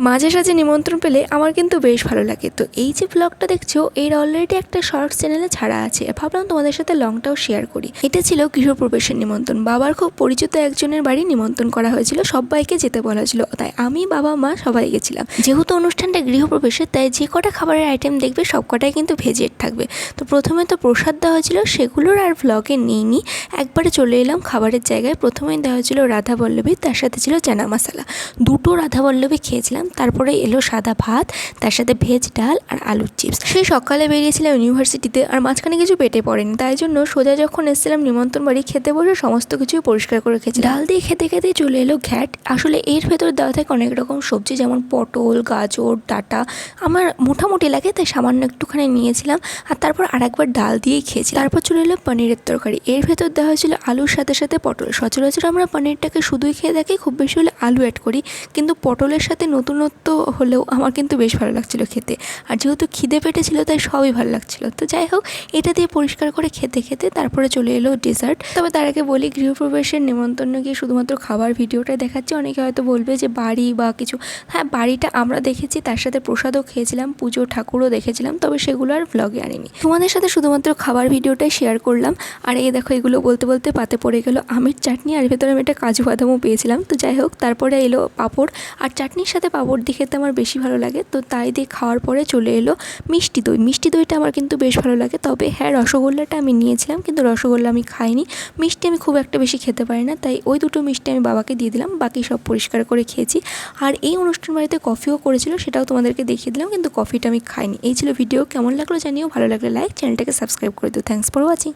মাঝে সাঝে নিমন্ত্রণ পেলে আমার কিন্তু বেশ ভালো লাগে। তো এই যে ব্লগটা দেখছ, এর অলরেডি একটা শর্টস চ্যানেলে ছাড়া আছে। ভাবলাম তোমাদের সাথে লংটাও শেয়ার করি। এটা ছিল গৃহপ্রবেশের নিমন্ত্রণ। বাবার খুব পরিচিত একজনের বাড়ি নিমন্ত্রণ করা হয়েছিল সবাইকে যেতে বলা ছিল। তাই আমি, বাবা, মা সবাই গেছিলাম। যেহেতু অনুষ্ঠানটা গৃহপ্রবেশের, তাই যে কটা খাবারের আইটেম দেখবে, সব কটাই কিন্তু ভেজের থাকবে। তো প্রথমে তো প্রসাদ দেওয়া হয়েছিল, সেগুলোর আর ব্লগে নিইনি। একবারে চলে এলাম খাবারের জায়গায়। প্রথমেই দেওয়া হয়েছিল রাধা বল্লভী, তার সাথে ছিল চানা মশলা। দুটো রাধা বল্লভী খেয়েছিলাম। তারপরে এলো সাদা ভাত, তার সাথে ভেজ ডাল আর আলুর চিপস সেই সকালে বেরিয়েছিলাম ইউনিভার্সিটিতে আর মাঝখানে কিছু পেটে পড়েনি, তাই জন্য সোজা যখন এসেছিলাম নিমন্ত্রণ বাড়ি, খেতে বসে সমস্ত কিছুই পরিষ্কার করে খেয়েছি ডাল দিয়ে খেতে খেতে চলে এলো ঘ্যাট। আসলে এর ভেতর দেওয়া থাকে অনেক রকম সবজি, যেমন পটল, গাজর, ডাটা। আমার মোটামুটি লাগে, তাই সামান্য একটুখানি নিয়েছিলাম আর তারপর আর একবার ডাল দিয়েই খেয়েছি তারপর চলে এলো পনিরের তরকারি। এর ভেতর দেওয়া হয়েছিল আলুর সাথে সাথে পটল। সচরাচর আমরা পনিরটাকে শুধুই খেয়ে থাকি, খুব বেশি হলে আলু অ্যাড করি। কিন্তু পটলের সাথে নতুনত্ব হলেও আমার কিন্তু বেশ ভালো লাগছিল খেতে। আর যেহেতু খিদে পেটে ছিল তাই সবই ভালো লাগছিল। তো যাই হোক, এটা দিয়ে পরিষ্কার করে খেতে খেতে তারপরে চলে এলো ডেজার্ট তবে তার আগে বলি, গৃহপ্রবেশের নিমন্ত্রণ গিয়ে শুধুমাত্র খাবার ভিডিওটাই দেখাচ্ছি। অনেকে হয়তো বলবে যে বাড়ি বা কিছু। হ্যাঁ বাড়িটা আমরা দেখেছি, তার সাথে প্রসাদও খেয়েছিলাম, পুজো, ঠাকুরও দেখেছিলাম, তবে সেগুলো আর ব্লগে আনিনি। তোমাদের সাথে শুধুমাত্র খাবার ভিডিওটাই শেয়ার করলাম। আর এই দেখো, এগুলো বলতে বলতে পাতে পড়ে গেল আমের চাটনি, আর ভেতরে আমি একটা কাজু বাদামও পেয়েছিলাম। তো যাই হোক, তারপরে এলো পাঁপড়। আর চাটনির সাথে পাঁপড় দিয়ে খেতে আমার বেশি ভালো লাগে। তো তাই দিয়ে খাওয়ার পরে চলে এলো মিষ্টি দই। মিষ্টি দইটা আমার কিন্তু বেশ ভালো লাগে। তবে হ্যাঁ রসগোল্লাটা আমি নিয়েছিলাম, কিন্তু রসগোল্লা আমি খাইনি। মিষ্টি আমি খুব একটা বেশি খেতে পারি না, তাই ওই দুটো মিষ্টি আমি বাবাকে দিয়ে দিলাম। বাকি সব পরিষ্কার করে খেয়েছি। আর এই অনুষ্ঠান বাড়িতে কফিও করেছিল, সেটাও তোমাদেরকে দেখিয়ে দিলাম, কিন্তু কফিটা আমি খাইনি। এই ছিল ভিডিও। কেমন লাগল জানিও। ভালো লাগলে লাইক চ্যানেলটাকে সাবস্ক্রাইব করে দিও। Thanks for watching